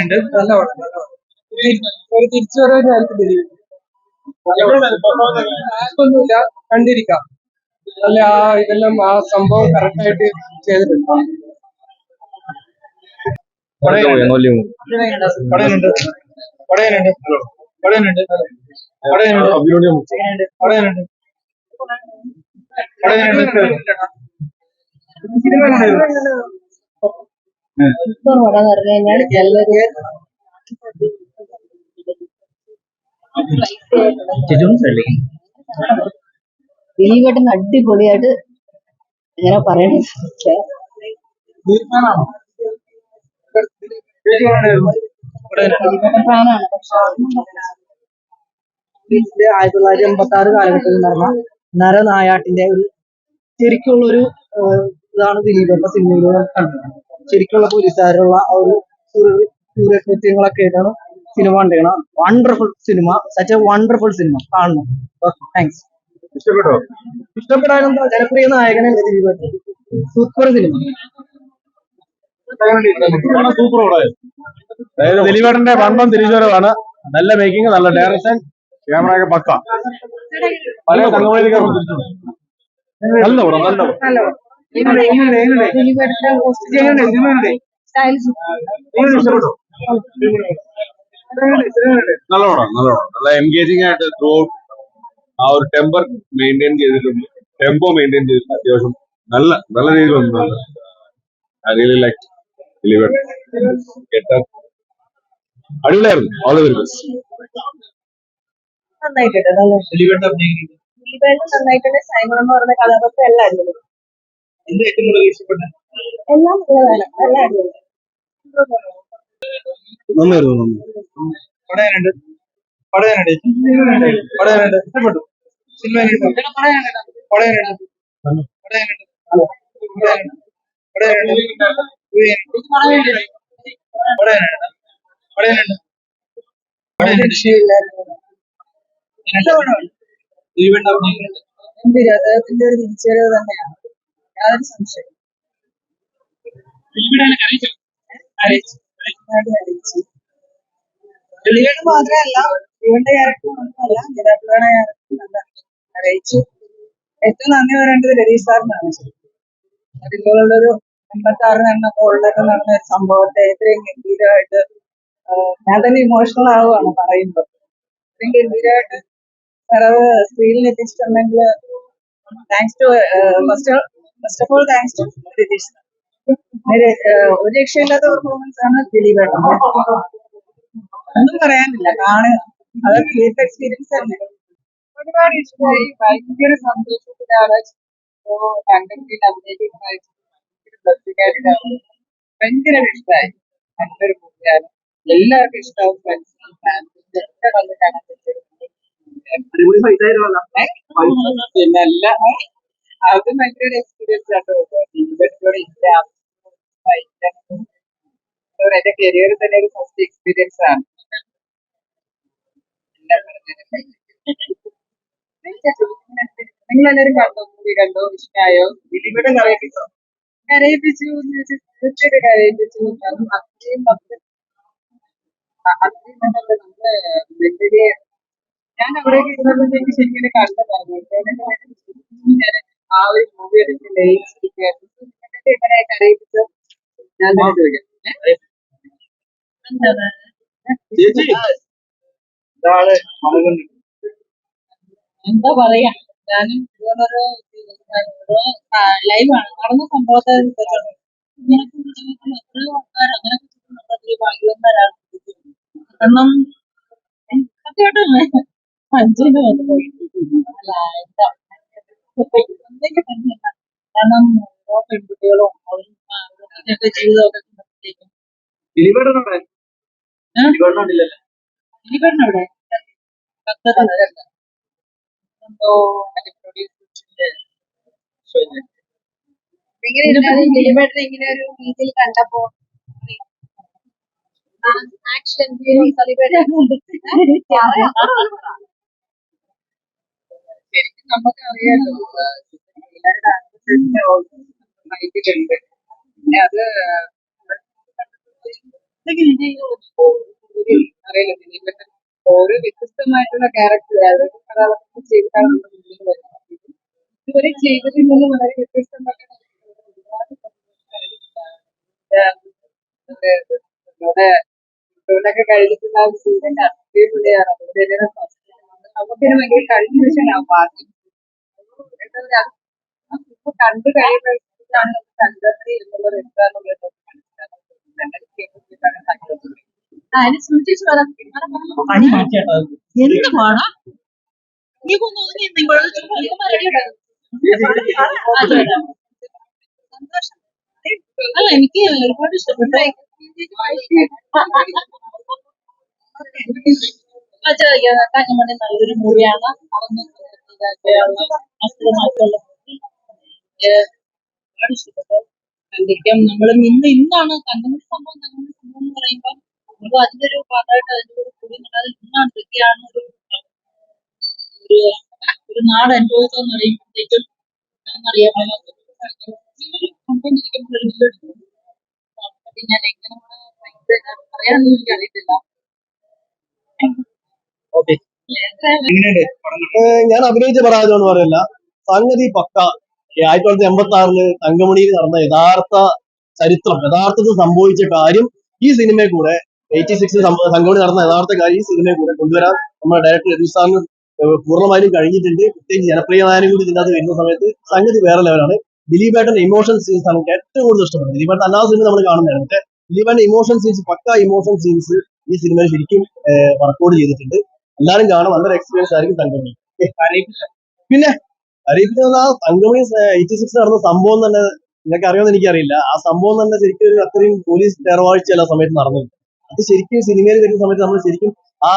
എങ്ങനെയുണ്ട് നല്ല പടം നല്ല പടം. ഒരു- ഒന്നുമില്ല കണ്ടിരിക്കാം. നല്ല ആ ഇതെല്ലാം ആ സംഭവം കറക്റ്റ് ആയിട്ട് ചെയ്തിട്ടുണ്ട്. പടയനുണ്ട്. പടയനുണ്ട്. പടയനുണ്ട്. പടയനുണ്ട്. പടയനുണ്ട്. പടയനുണ്ട്. പടയനുണ്ട്. സൂപ്പർ വട എന്ന് പറഞ്ഞു കഴിഞ്ഞാൽ നല്ലൊരു ദിലീപേട്ടൻ അടിപൊളിയായിട്ട് ഇങ്ങനെ പറയണേ ഫാനാണ് ആയിരത്തി തൊള്ളായിരത്തി എൺപത്തി ആറ് കാലഘട്ടത്തിൽ നടന്ന നരനായാട്ടിന്റെ ഒരു ശരിക്കുള്ളൊരു ഇതാണ് ദിലീപേട്ട സിനിമയിലൂടെ കണ്ടത്. ശരിക്കുള്ള പോലീസുകാരുള്ള ആ ഒരു സൂര്യകൃത്യങ്ങളൊക്കെ ആയിട്ടാണ് സിനിമ കണ്ടിരിക്കണം വണ്ടർഫുൾ സിനിമ സച്ച് എ വണ്ടർഫുൾ സിനിമ കാണണം. താങ്ക്സ് ഇഷ്ടപ്പെട്ടോ? ഇഷ്ടപ്പെടാനെന്താ ജനപ്രിയ നായകനല്ലേ ജീവിതത്തിൽ സൂപ്പർ സിനിമ സൂപ്പർ അതായത് ദിലീപേട്ടന്റെ വമ്പം തിരിച്ചുവരവാണ്. നല്ല മേക്കിംഗ് നല്ല ഡയറക്ഷൻ ക്യാമറ ഒക്കെ പക്ക പല തങ്ങവേലിക്ക് നല്ല പടം. നല്ല പടം. നല്ലോണം ഇഷ്ടപ്പെട്ടോ നല്ല എൻഗേജിങ് ആയിട്ട് ത്രൂ ആ ഒരു ടെമ്പർ മെയിന്റെയിൻ ചെയ്തിട്ടുണ്ട്. ടെമ്പോ മെയിന്റെയിൻ ചെയ്തിട്ടുണ്ട്. അത്യാവശ്യം നല്ല നല്ല രീതിയിൽ വന്നതാണ് ഐ റിയലി ലൈക്ക് ഗെറ്റപ്പ് അടിപൊളിയായിരുന്നു. ഓൾ ദ വെരി ബെസ്റ്റ് നന്നായിട്ടുണ്ട് നന്നായിട്ടുണ്ട്. സൈമൺ എന്ന് പറയുന്ന കഥാപാത്രം എല്ലാം അടിപൊളി എല്ലാം നല്ലതാണ്. നല്ല അടിപൊളി. നന്നായിരുന്നു പടയാനുണ്ട്. പടയാനുണ്ട്. പടയനുണ്ട്. ഇഷ്ടപ്പെട്ടു. സിനിമ? പടയനുണ്ട്. പടയനുണ്ട്. തിരിച്ചുവരവ് തന്നെയാണ്. യാതൊരു സംശയം ദിലീപേട്ടൻ മാത്രമല്ല ദിലീപന്റെ ക്യാരക്ടർ മാത്രമല്ല നേതാക്കളുടെ ക്യാരക്ടർ നല്ല അറിയിച്ചു ഏറ്റവും നന്ദി പറയേണ്ടത് രതീഷ് സാറിനാണ് അതിലുള്ളൊരു എൺപത്തി ആറ് നടന്ന കോളിലൊക്കെ നടന്ന ഒരു സംഭവത്തെ ഇത്രയും ഗംഭീരമായിട്ട് ഞാൻ തന്നെ ഇമോഷണൽ ആവുകയാണ് പറയുമ്പോൾ ഇത്രയും ഗംഭീരമായിട്ട് സാർ അത് സ്ക്രീനിൽ എത്തിച്ചിട്ടുണ്ടെങ്കിൽ thanks to first first of all thanks to Ratheesh. ഒരു, രക്ഷയില്ലാത്ത പെർഫോമൻസ് ആണ് ദിലീപ് ഒന്നും പറയാനില്ല കാണുക. അത് തിയേറ്റർ എക്സ്പീരിയൻസ് തന്നെ. ഒരുപാട് ഇഷ്ടമായി. ഭയങ്കര സന്തോഷത്തിലാണ്. ഭയങ്കര ഇഷ്ടമായി. നല്ലൊരു മൂവിയാണ്. എല്ലാവർക്കും ഇഷ്ടമാവും. ഫ്രണ്ട്സിനും ഫാമിലിക്കും ഒക്കെ വന്ന് കാണാൻ പറ്റും അടിപൊളി ഫൈറ്റ് ആയിരുന്നല്ലോ. പിന്നെ അല്ല അത് ഭയങ്കര എക്സ്പീരിയൻസ് ആട്ടോ. എന്റെ കരിയറിൽ തന്നെ ഒരു ഫസ്റ്റ് എക്സ്പീരിയൻസ് ആണ്. നിങ്ങളെല്ലാരും കണ്ടോ? മൂവി കണ്ടോ? ഇഷ്ടമായോ കരയിപ്പിച്ചു? തീർച്ചയായിട്ടും കരയിപ്പിച്ചു. കാരണം അത്രയും അത്രയും നമ്മൾ മെന്റലി ഞാൻ അവിടേക്ക് ഇരുന്നപ്പോഴത്തേക്ക് ശരിക്കും കണ്ടതാണ്. ആ ഒരു മൂവി എടുത്ത് ഞാൻ ചോദിക്കാം. എന്താ പറയാ? ഞാനും ഇതുപോലൊരു ലൈവാണ് നടന്ന സംഭവത്തെ എത്രയോ ആൾക്കാർ അങ്ങനെ ഭാഗ്യവന്മാരാണ്. കാരണം സത്യമായിട്ടും അഞ്ചിന് വന്നു. അല്ല എന്താ? കാരണം ഓരോ പെൺകുട്ടികളും അവരും ജീവിതമൊക്കെ ദിലീപേട്ടൻ? ദിലീപേട്ടൻ ദിലീപേട്ടൻ ഭക്തരല്ല എന്തോ ദിലീപേട്ടൻ ഇങ്ങനെ ഒരു രീതിയിൽ കണ്ടപ്പോ ആക്ഷൻ ശരിക്കും നമുക്ക് അറിയാലോ പിന്നെ ഓരോ വ്യത്യസ്തമായിട്ടുള്ള ക്യാരക്ടർ കഥാപാത്രം ചെയ്തിട്ടാണ് നമ്മുടെ മുന്നിൽ വരുന്നത് ഇതുവരെ ചെയ്തതിൽ നിന്ന് വളരെ വ്യത്യസ്തമായിട്ട് ഒരുപാട് കഴിഞ്ഞിട്ടുള്ള സീനിന്റെ അടിപൊളിയാണ് അതുകൊണ്ട് തന്നെ നമുക്കിന് ഭയങ്കര കഴിഞ്ഞ ദിവസമാണ് ആ പാട്ട് എന്താ പറയാ ഇപ്പൊ കണ്ടു കഴിയുമ്പോഴാണ് നമുക്ക് സംഘടന എന്നുള്ളത് എന്താണെന്നുള്ളത് എന്ത് പാടാ നീ കൊന്നു നിങ്ങളോട് സന്തോഷം അല്ല എനിക്ക് ഒരുപാട് ഇഷ്ടപ്പെട്ടു തങ്ങമണി നല്ലൊരു മൂവിയാണ്. കണ്ടിരിക്കാം. നമ്മൾ ഇന്ന് ഇന്നാണ് തങ്കമണി സംഭവം തങ്കമണി സംഭവം എന്ന് നമ്മൾ അതിന്റെ ഒരു ഭാഗമായിട്ട് അതിന്റെ കൂടെ കൂടി ഇന്നാണ്. ഇതൊക്കെയാണ് ഒരു ഒരു നാട് അനുഭവിച്ചതെന്ന് പറയുമ്പോഴത്തേക്കും അറിയാമല്ലോ ഞാൻ എങ്ങനെ പറയാനൊന്നും എനിക്ക് അറിയത്തില്ല ഞാൻ അഭിനയിച്ച പരാജയം പറയല്ല. സംഗതി പക്ക. ആയിരത്തി തൊള്ളായിരത്തി എൺപത്തി ആറിൽ തങ്കമണിയിൽ നടന്ന യഥാർത്ഥ ചരിത്രം യഥാർത്ഥത്തിൽ സംഭവിച്ച കാര്യം ഈ സിനിമയിൽ കൂടെ എയ്റ്റി സിക്സിൽ തങ്കമണി നടന്ന യഥാർത്ഥ കാര്യം ഈ സിനിമയിൽ കൂടെ കൊണ്ടുവരാൻ നമ്മുടെ ഡയറക്ടർ രതീഷ് സാറിന് കഴിഞ്ഞിട്ടുണ്ട്. പ്രത്യേകിച്ച് ജനപ്രിയ നായകൻ കൂടി ഇതിനകത്ത് വരുന്ന സമയത്ത് സംഗതി വേറെ ലെവലാണ് ദിലീപേട്ടന്റെ ഇമോഷൻ സീൻസ് ആണ് ഏറ്റവും കൂടുതൽ ഇഷ്ടപ്പെട്ടത്. ദിലീപേട്ടൻ അല്ലാതെ സിനിമ നമ്മൾ കാണുന്നതാണ്. പക്ഷേ ഏട്ടൻ ഇമോഷൻ സീൻസ് പക്ക ഇമോഷൻ സീൻസ് ഈ സിനിമയിൽ ശരിക്കും വർക്കൗട്ട് ചെയ്തിട്ടുണ്ട്. എല്ലാവരും കാണും. നല്ലൊരു എക്സ്പീരിയൻസ് ആയിരിക്കും തങ്കമണി. പിന്നെ അറിയിപ്പിക്കുന്നത് ആ തങ്കമണി എയ്റ്റി സിക്സ് നടന്ന സംഭവം തന്നെ നിങ്ങൾക്ക് അറിയാമെന്ന് എനിക്കറിയില്ല. ആ സംഭവം തന്നെ ശരിക്കും ഒരു അത്രയും പോലീസ് തെരവാഴ്ചയല്ല ആ സമയത്ത് നടന്നത് അത് ശരിക്കും സിനിമയിൽ വരുന്ന സമയത്ത് നമ്മൾ ശരിക്കും ആ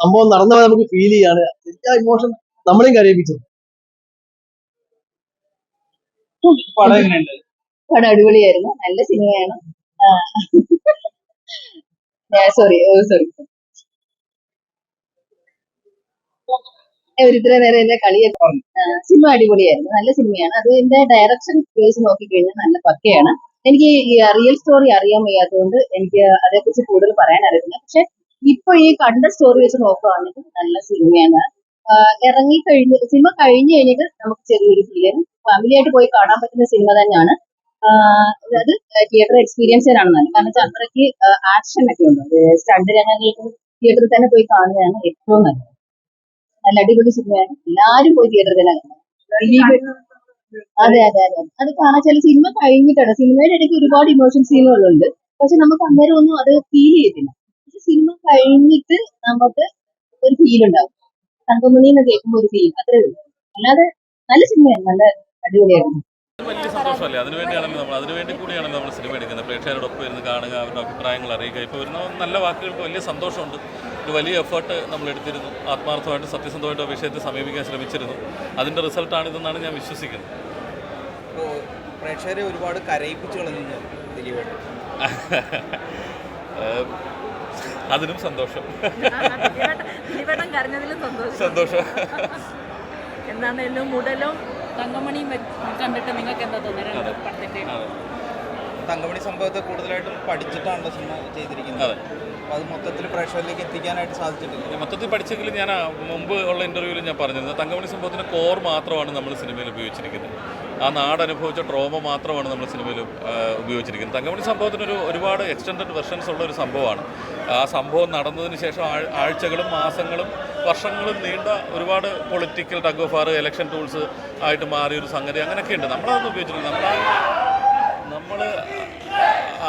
സംഭവം നടന്നവരെ നമുക്ക് ഫീൽ ചെയ്യാണ്. ശരിക്കും ആ ഇമോഷൻ നമ്മളെയും കരയിപ്പിച്ചത് പടം അടിപൊളിയായിരുന്നു. നല്ല സിനിമയാണ് സോറി സോറി ഇത്ര നേരം എന്നെ കളിയൊക്കെ. പറഞ്ഞു സിനിമ അടിപൊളിയായിരുന്നു. നല്ല സിനിമയാണ്. അത് എന്റെ ഡയറക്ഷൻ വെച്ച് നോക്കിക്കഴിഞ്ഞാൽ നല്ല പക്കയാണ്. എനിക്ക് റിയൽ സ്റ്റോറി അറിയാൻ വയ്യാത്തതുകൊണ്ട് എനിക്ക് അതേക്കുറിച്ച് കൂടുതൽ പറയാൻ അറിയില്ല പക്ഷെ ഇപ്പൊ ഈ കണ്ട സ്റ്റോറി വെച്ച് നോക്കുകയാണെങ്കിൽ നല്ല സിനിമയാണ്. ഇറങ്ങി കഴിഞ്ഞ് സിനിമ കഴിഞ്ഞു കഴിഞ്ഞിട്ട് നമുക്ക് ചെറിയൊരു ഫീലിംഗ് ഫാമിലി ആയിട്ട് പോയി കാണാൻ പറ്റുന്ന സിനിമ തന്നെയാണ്. അതായത് തിയേറ്റർ എക്സ്പീരിയൻസ് തന്നെയാണ്. കാരണം അത്രയ്ക്ക് ആക്ഷൻ ഒക്കെ ഉണ്ട്. സ്റ്റണ്ട് രംഗങ്ങൾക്ക് തിയേറ്ററിൽ തന്നെ പോയി കാണുന്നതാണ് ഏറ്റവും നല്ലത്. നല്ല അടിപൊളി സിനിമയാണ്. എല്ലാരും പോയി തിയേറ്ററിൽ തന്നെ കാണണം ദിലീപ് അതെ അതെ അതെ അത്. കാണാൻ ചില സിനിമ കഴിഞ്ഞിട്ടാണ് സിനിമയുടെ ഇടയ്ക്ക് ഒരുപാട് ഇമോഷൻ സീനുകളുണ്ട് പക്ഷെ നമുക്ക് അന്നേരം ഒന്നും അത് ഫീൽ ചെയ്യത്തില്ല. പക്ഷെ സിനിമ കഴിഞ്ഞിട്ട് നമുക്ക് ഒരു ഫീൽ ഉണ്ടാവും. തങ്കമണി എന്ന് കേൾക്കുമ്പോൾ ഒരു ഫീൽ അത്രേ ഉള്ളൂ. അല്ലാതെ നല്ല സിനിമയാണ്. നല്ല അടിപൊളിയായിരുന്നു. വലിയ സന്തോഷമല്ലേ? അതിനുവേണ്ടിയാണല്ലോ നമ്മൾ അതിനുവേണ്ടി കൂടിയാണ് നമ്മൾ സിനിമ എടുക്കുന്നത്. പ്രേക്ഷകരോടൊപ്പം ഇരുന്ന് കാണുക അവരുടെ അഭിപ്രായങ്ങൾ അറിയുക. ഇപ്പോൾ വരുന്ന നല്ല വാക്കുകൾക്ക് വലിയ സന്തോഷമുണ്ട്. ഒരു വലിയ എഫേർട്ട് നമ്മൾ എടുത്തിരുന്നു. ആത്മാർത്ഥമായിട്ട് സത്യസന്ധമായിട്ട് വിഷയത്തെ സമീപിക്കാൻ ശ്രമിച്ചിരുന്നു. അതിന്റെ റിസൾട്ടാണിതെന്നാണ് ഞാൻ വിശ്വസിക്കുന്നത്. പ്രേക്ഷകരെ ഒരുപാട് കരയിപ്പിച്ചു കളഞ്ഞു അതിനും സന്തോഷം. സന്തോഷം. സന്തോഷം. എല്ലാം മുടലും തങ്കമണിയും വെച്ച് കണ്ടിട്ട് നിങ്ങൾക്ക് എന്താ തോന്നുന്നത്? പടത്തിന്റെ തങ്കമണി സംഭവത്തെ കൂടുതലായിട്ടും പഠിച്ചിട്ടാണല്ലോ സിനിമ ചെയ്തിരിക്കുന്നത്. അപ്പോൾ അത് മൊത്തത്തിൽ പ്രേക്ഷകരിലേക്ക് എത്തിക്കാനായിട്ട് സാധിച്ചിട്ടില്ല. മൊത്തത്തിൽ പഠിച്ചെങ്കിലും ഞാൻ ആ മുമ്പ് ഉള്ള ഇന്റർവ്യൂവിൽ ഞാൻ പറഞ്ഞിരുന്നത് തങ്കമണി സംഭവത്തിന്റെ കോർ മാത്രമാണ് നമ്മൾ സിനിമയിൽ ഉപയോഗിച്ചിരിക്കുന്നത്. ആ നാട് അനുഭവിച്ച ട്രോമ മാത്രമാണ് നമ്മൾ സിനിമയിൽ ഉപയോഗിച്ചിരിക്കുന്നത്. തങ്കമണി സംഭവത്തിനൊരു ഒരുപാട് എക്സ്റ്റൻഡഡ് വെർഷൻസ് ഉള്ള ഒരു സംഭവമാണ്. ആ സംഭവം നടന്നതിന് ശേഷം ആഴ്ചകളും മാസങ്ങളും വർഷങ്ങളും നീണ്ട ഒരുപാട് political tug of war election tools ആയിട്ട് മാറിയ ഒരു സംഗതി അങ്ങനെയൊക്കെ ഉണ്ട് നമ്മളതൊന്നും ഉപയോഗിച്ചിട്ടില്ല. നമ്മൾ നമ്മൾ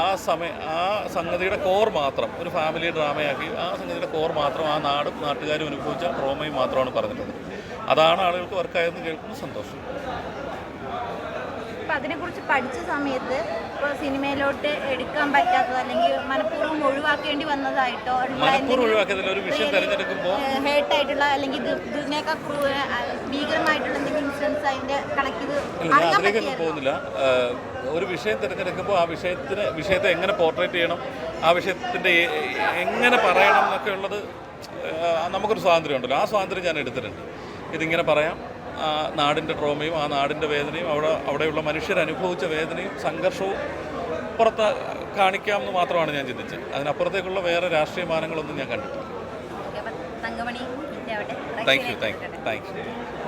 ആ സമയം ആ സംഗതിയുടെ കോർ മാത്രം ഒരു ഫാമിലി ഡ്രാമയാക്കി ആ സംഗതിയുടെ കോർ മാത്രം ആ നാടും നാട്ടുകാരും അനുഭവിച്ച ഡ്രോമയും മാത്രമാണ് പറഞ്ഞിട്ടുള്ളത്. അതാണ് ആളുകൾക്ക് വർക്കായതെന്ന് കേൾക്കുന്നത് സന്തോഷം. അതിനെക്കുറിച്ച് പഠിച്ച സമയത്ത് ഇപ്പോൾ സിനിമയിലോട്ട് എടുക്കാൻ പറ്റാത്തത് അല്ലെങ്കിൽ മനഃപൂർവം ഒഴിവാക്കേണ്ടി വന്നതായിട്ടോ? ഹേർട്ടായിട്ടുള്ള ഹേർട്ട് ആയിട്ടുള്ള അല്ലെങ്കിൽ ഇതിനേക്കാൾ ഭീകരമായിട്ടുള്ള എന്തെങ്കിലും ഇൻസിഡൻസ് അതിന്റെ കണക്ക് ഇത് ഇല്ല, ഞാൻ അറിയാൻ അതിലേക്കൊന്നും പോകുന്നില്ല. ഒരു വിഷയം തിരഞ്ഞെടുക്കുമ്പോൾ ആ വിഷയത്തിന് വിഷയത്തെ എങ്ങനെ പോർട്രേറ്റ് ചെയ്യണം ആ വിഷയത്തിന്റെ എങ്ങനെ പറയണം എന്നൊക്കെ ഉള്ളത് നമുക്കൊരു സ്വാതന്ത്ര്യം ഉണ്ടല്ലോ. ആ സ്വാതന്ത്ര്യം ഞാൻ എടുത്തിട്ടുണ്ട്. ഇതിങ്ങനെ പറയാം. ആ നാടിന്റെ ട്രോമയും ആ നാടിന്റെ വേദനയും അവിടെ അവിടെയുള്ള മനുഷ്യർ അനുഭവിച്ച വേദനയും സംഘർഷവും അതിനപ്പുറത്ത് കാണിക്കാമെന്ന് മാത്രമാണ് ഞാൻ ചിന്തിച്ചത്. അതിനപ്പുറത്തേക്കുള്ള വേറെ രാഷ്ട്രീയ മാനങ്ങളൊന്നും ഞാൻ കണ്ടിട്ടില്ല. Thank you thank you thank you